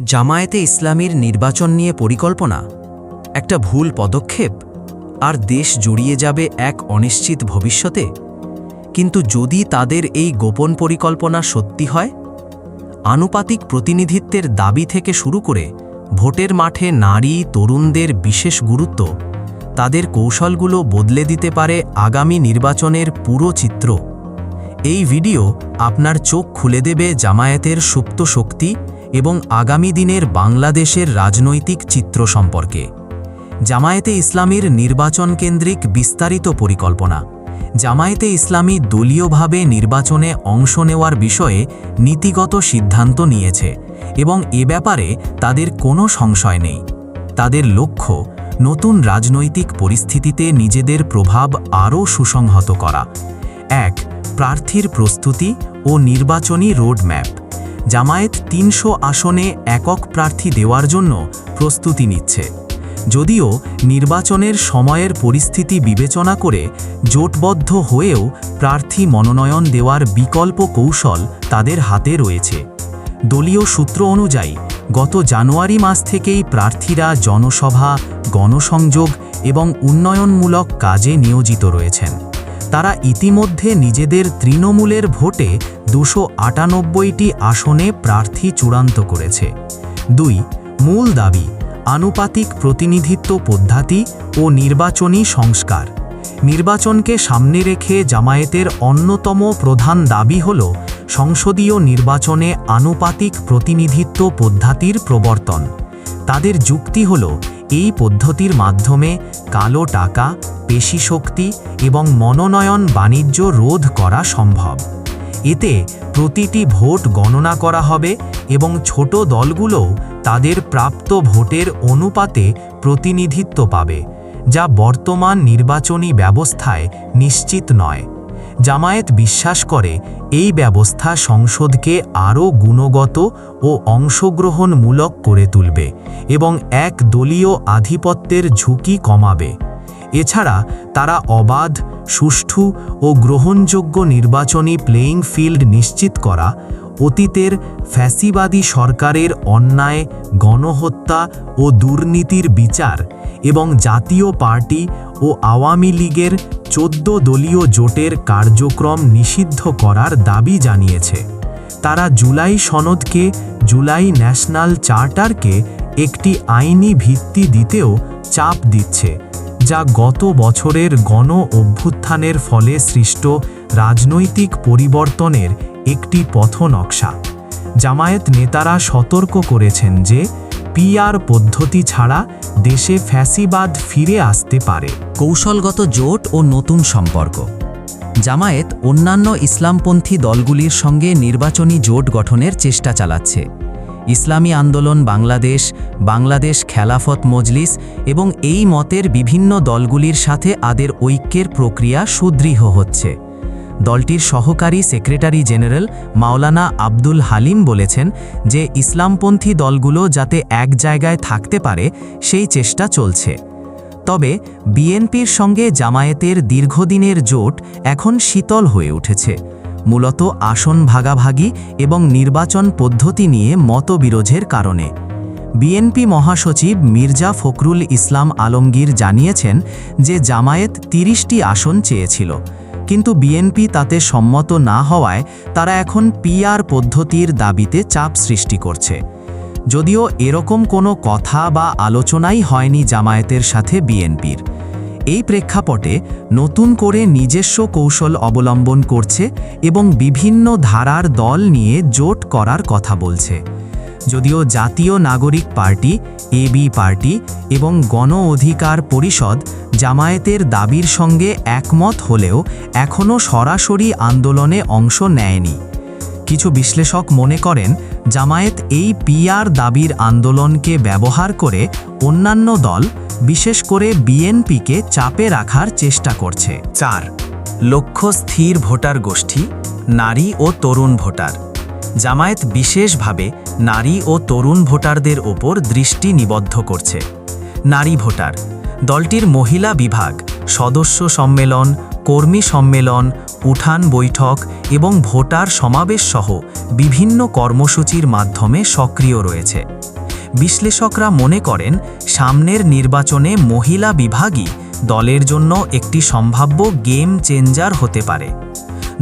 জামায়াতে ইসলামীর নির্বাচন নিয়ে পরিকল্পনা? একটা ভুল পদক্ষেপ? আর দেশ জড়িয়ে যাবে এক অনিশ্চিত ভবিষ্যতে? কিন্তু যদি তাদের এই গোপন পরিকল্পনা সত্যি হয়? আনুপাতিক প্রতিনিধিত্বের দাবি থেকে শুরু করে ভোটের মাঠে নারী, তরুণদের বিশেষ গুরুত্ব, তাদের কৌশলগুলো বদলে দিতে পারে আগামী নির্বাচনের পুরো চিত্র। এই ভিডিও আপনার চোখ খুলে দেবে জামায়াতের সুপ্ত শক্তি এবং আগামী দিনের বাংলাদেশের রাজনৈতিক চিত্র সম্পর্কে। জামায়াতে ইসলামীর নির্বাচন কেন্দ্রিক বিস্তারিত পরিকল্পনা। জামায়াতে ইসলামী দলীয়ভাবে নির্বাচনে অংশ নেওয়ার বিষয়ে নীতিগত সিদ্ধান্ত নিয়েছে এবং এ ব্যাপারে তাদের কোনো সংশয় নেই। তাদের লক্ষ্য, নতুন রাজনৈতিক পরিস্থিতিতে নিজেদের প্রভাব আরও সুসংহত করা। এক, প্রার্থীর প্রস্তুতি ও নির্বাচনী রোডম্যাপ। জামায়াত তিনশো আসনে একক প্রার্থী দেওয়ার জন্য প্রস্তুতি নিচ্ছে। যদিও নির্বাচনের সময়ের পরিস্থিতি বিবেচনা করে জোটবদ্ধ হয়েও প্রার্থী মনোনয়ন দেওয়ার বিকল্প কৌশল তাদের হাতে রয়েছে। দলীয় সূত্র অনুযায়ী, গত জানুয়ারি মাস থেকেই প্রার্থীরা জনসভা, গণসংযোগ এবং উন্নয়নমূলক কাজে নিয়োজিত রয়েছেন। তারা ইতিমধ্যে নিজেদের তৃণমূলের ভোটে দুশো আটানব্বইটি আসনে প্রার্থী চূড়ান্ত করেছে। দুই, মূল দাবি, আনুপাতিক প্রতিনিধিত্ব পদ্ধতি ও নির্বাচনী সংস্কার। নির্বাচনকে সামনে রেখে জামায়াতের অন্যতম প্রধান দাবি হল সংসদীয় নির্বাচনে আনুপাতিক প্রতিনিধিত্ব পদ্ধতির প্রবর্তন। তাদের যুক্তি হল, এই পদ্ধতির মাধ্যমে কালো টাকা পেশি শক্তি এবং মনোনয়ন বাণিজ্য রোধ করা সম্ভব। এতে প্রতিটি ভোট গণনা করা হবে এবং ছোট দলগুলোও তাদের প্রাপ্ত ভোটের অনুপাতে প্রতিনিধিত্ব পাবে, যা বর্তমান নির্বাচনী ব্যবস্থায় নিশ্চিত নয়। জামায়াত বিশ্বাস করে এই ব্যবস্থা সংসদকে আরও গুণগত ও অংশগ্রহণমূলক করে তুলবে এবং এক দলীয় আধিপত্যের ঝুঁকি কমাবে। এছাড়া তারা অবাধ, সুষ্ঠু ও গ্রহণযোগ্য নির্বাচনী প্লেয়িং ফিল্ড নিশ্চিত করা, অতীতের ফ্যাসিবাদী সরকারের অন্যায়, গণহত্যা ও দুর্নীতির বিচার এবং জাতীয় পার্টি ও আওয়ামী লীগের চোদ্দ দলীয় জোটের কার্যক্রম নিষিদ্ধ করার দাবি জানিয়েছে। তারা জুলাই সনদকে, জুলাই ন্যাশনাল চার্টারকে একটি আইনি ভিত্তি দিতেও চাপ দিচ্ছে। যা গত বছরের গণ অভ্যুত্থানের ফলে সৃষ্ট রাজনৈতিক পরিবর্তনের একটি পথনকশা। জামায়াত নেতারা সতর্ক করেছেন যে, পিআর পদ্ধতি ছাড়া দেশে ফ্যাসিবাদ ফিরে আসতে পারে। কৌশলগত জোট ও নতুন সম্পর্ক। জামায়াত অন্যান্য ইসলামপন্থী দলগুলির সঙ্গে নির্বাচনী জোট গঠনের চেষ্টা চালাচ্ছে। ইসলামী আন্দোলন বাংলাদেশ বাংলাদেশ খেলাফত মজলিস এবং এই মতের বিভিন্ন দলগুলির সাথে আদের ঐক্যের প্রক্রিয়া সুদৃঢ় হচ্ছে। দলটির সহকারী সেক্রেটারি জেনারেল মাওলানা আব্দুল হালিম বলেছেন যে ইসলামপন্থী দলগুলো যাতে এক জায়গায় থাকতে পারে, সেই চেষ্টা চলছে। তবে বিএনপির সঙ্গে জামায়াতের দীর্ঘদিনের জোট এখন শীতল হয়ে উঠেছে। মূলত আসন ভাগাভাগি এবং নির্বাচন পদ্ধতি নিয়ে মতবিরোধের কারণে। বিএনপি মহাসচিব মির্জা ফখরুল ইসলাম আলমগীর জানিয়েছেন যে জামায়াত তিরিশটি আসন চেয়েছিল, কিন্তু বিএনপি তাতে সম্মত না হওয়ায় তারা এখন পিআর পদ্ধতির দাবিতে চাপ সৃষ্টি করছে। যদিও এরকম কোনো কথা বা আলোচনাই হয়নি জামায়াতের সাথে বিএনপির। এই প্রেক্ষাপটে নতুন করে নিজস্ব কৌশল অবলম্বন করছে এবং বিভিন্ন ধারার দল নিয়ে জোট করার কথা বলছে। যদিও জাতীয় নাগরিক পার্টি এবি পার্টি এবং গণ অধিকার পরিষদ জামায়াতের দাবির সঙ্গে একমত হলেও এখনও সরাসরি আন্দোলনে অংশ নেয়নি। কিছু বিশ্লেষক মনে করেন, জামায়াত এই পিআর দাবির আন্দোলনকে ব্যবহার করে অন্যান্য দল বিশেষ করে বিএনপিকে চাপে রাখার চেষ্টা করছে। চার, লক্ষ্য স্থির ভোটার গোষ্ঠী, নারী ও তরুণ ভোটার। জামায়াত বিশেষভাবে নারী ও তরুণ ভোটারদের ওপর দৃষ্টি নিবদ্ধ করছে। নারী ভোটার, দলটির মহিলা বিভাগ, সদস্য সম্মেলন, কর্মী সম্মেলন, উঠান বৈঠক এবং ভোটার সমাবেশ সহ বিভিন্ন কর্মসূচির মাধ্যমে সক্রিয় রয়েছে। বিশ্লেষকরা মনে করেন, সামনের নির্বাচনে মহিলা বিভাগই দলের জন্য একটি সম্ভাব্য গেম চেঞ্জার হতে পারে।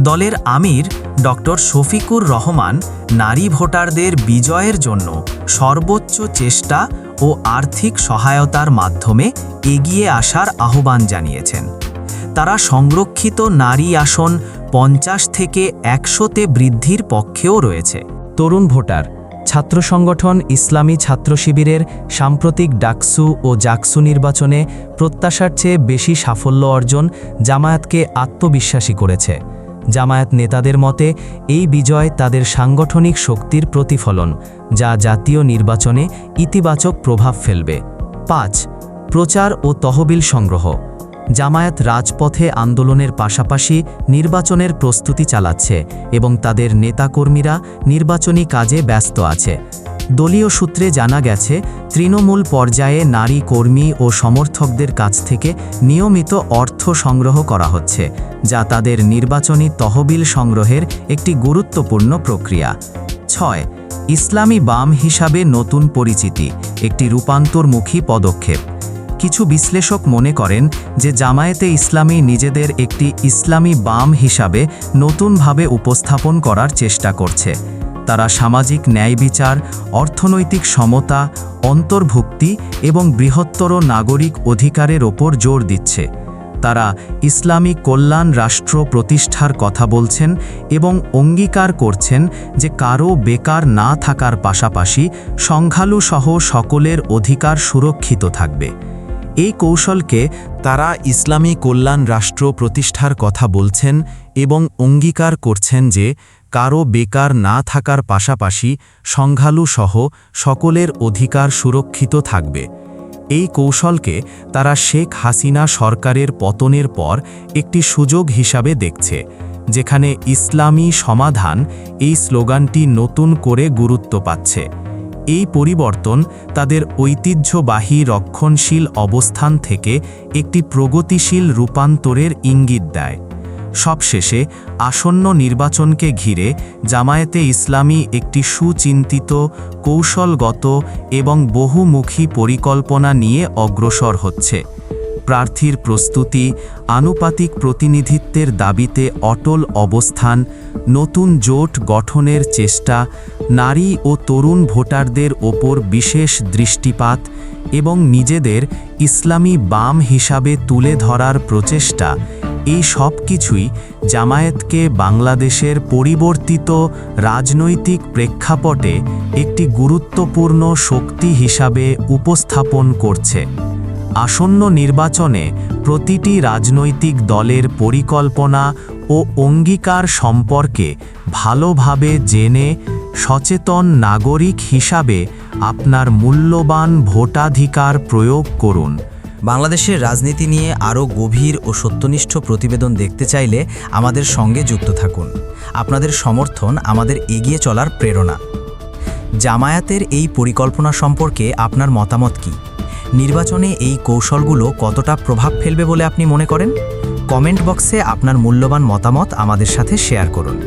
দলের আমির ডক্টর শফিকুর রহমান নারী ভোটারদের বিজয়ের জন্য সর্বোচ্চ চেষ্টা ও আর্থিক সহায়তার মাধ্যমে এগিয়ে আসার আহ্বান জানিয়েছেন। তারা সংরক্ষিত নারী আসন পঞ্চাশ থেকে একশোতে বৃদ্ধির পক্ষেও রয়েছে। তরুণ ভোটার ছাত্র সংগঠন ইসলামী ছাত্র শিবিরের সাম্প্রতিক ডাকসু ও জাকসু নির্বাচনে প্রত্যাশার চেয়ে বেশি সাফল্য অর্জন জামায়াতকে আত্মবিশ্বাসী করেছে। জামায়াত নেতাদের মতে, এই বিজয় তাদের সাংগঠনিক শক্তির প্রতিফলন, যা জাতীয় নির্বাচনে ইতিবাচক প্রভাব ফেলবে। পাঁচ, প্রচার ও তহবিল সংগ্রহ। জামায়াত রাজপথে আন্দোলনের পাশাপাশি নির্বাচনের প্রস্তুতি চালাচ্ছে এবং তাদের নেতাকর্মীরা নির্বাচনী কাজে ব্যস্ত আছে। দলীয় সূত্রে জানা গেছে, তৃণমূল পর্যায়ে নারী কর্মী ও সমর্থকদের কাছ থেকে নিয়মিত অর্থ সংগ্রহ করা হচ্ছে, যা তাদের নির্বাচনী তহবিল সংগ্রহের একটি গুরুত্বপূর্ণ প্রক্রিয়া। ছয়, ইসলামী বাম হিসাবে নতুন পরিচিতি, একটি রূপান্তরমুখী পদক্ষেপ। কিছু বিশ্লেষক মনে করেন যে জামায়াতে ইসলামী নিজেদের একটি ইসলামী বাম হিসাবে নতুনভাবে উপস্থাপন করার চেষ্টা করছে। তারা সামাজিক ন্যায় বিচার, অর্থনৈতিক সমতা, অন্তর্ভুক্তি এবং বৃহত্তর নাগরিক অধিকারের ওপর জোর দিচ্ছে। তারা ইসলামী কল্যাণ রাষ্ট্র প্রতিষ্ঠার কথা বলছেন এবং অঙ্গীকার করছেন যে কারও বেকার না থাকার পাশাপাশি সংখ্যালুসহ সকলের অধিকার সুরক্ষিত থাকবে। এই কৌশলকে তারা ইসলামী কল্যাণ রাষ্ট্র প্রতিষ্ঠার কথা বলছেন এবং অঙ্গীকার করছেন যে কারও বেকার না থাকার পাশাপাশি সংখ্যালুসহ সকলের অধিকার সুরক্ষিত থাকবে। এই কৌশলকে তারা শেখ হাসিনা সরকারের পতনের পর একটি সুযোগ হিসাবে দেখছে, যেখানে ইসলামী সমাধান এই স্লোগানটি নতুন করে গুরুত্ব পাচ্ছে। এই পরিবর্তন তাদের ঐতিহ্যবাহী রক্ষণশীল অবস্থান থেকে একটি প্রগতিশীল রূপান্তরের ইঙ্গিত দেয়। সবশেষে আসন্ন নির্বাচনকে ঘিরে জামায়াতে ইসলামী একটি সুচিন্তিত, কৌশলগত এবং বহুমুখী পরিকল্পনা নিয়ে অগ্রসর হচ্ছে। প্রার্থীর প্রস্তুতি, আনুপাতিক প্রতিনিধিত্বের দাবিতে অটল অবস্থান নতুন জোট গঠনের চেষ্টা, নারী ও তরুণ ভোটারদের ওপর বিশেষ দৃষ্টিপাত এবং নিজেদের ইসলামী বাম হিসাবে তুলে ধরার প্রচেষ্টা, এই সব কিছুই জামায়াতকে বাংলাদেশের পরিবর্তিত রাজনৈতিক প্রেক্ষাপটে একটি গুরুত্বপূর্ণ শক্তি হিসাবে উপস্থাপন করছে। আসন্ন নির্বাচনে প্রতিটি রাজনৈতিক দলের পরিকল্পনা ও অঙ্গীকার সম্পর্কে ভালোভাবে জেনে সচেতন নাগরিক হিসাবে আপনার মূল্যবান ভোটাধিকার প্রয়োগ করুন। বাংলাদেশের রাজনীতি নিয়ে আরও গভীর ও সত্যনিষ্ঠ প্রতিবেদন দেখতে চাইলে আমাদের সঙ্গে যুক্ত থাকুন। আপনাদের সমর্থন আমাদের এগিয়ে চলার প্রেরণা। জামায়াতের এই পরিকল্পনা সম্পর্কে আপনার মতামত কি? নির্বাচনে এই কৌশলগুলো কতটা প্রভাব ফেলবে বলে আপনি মনে করেন? কমেন্ট বক্সে আপনার মূল্যবান মতামত আমাদের সাথে শেয়ার করুন।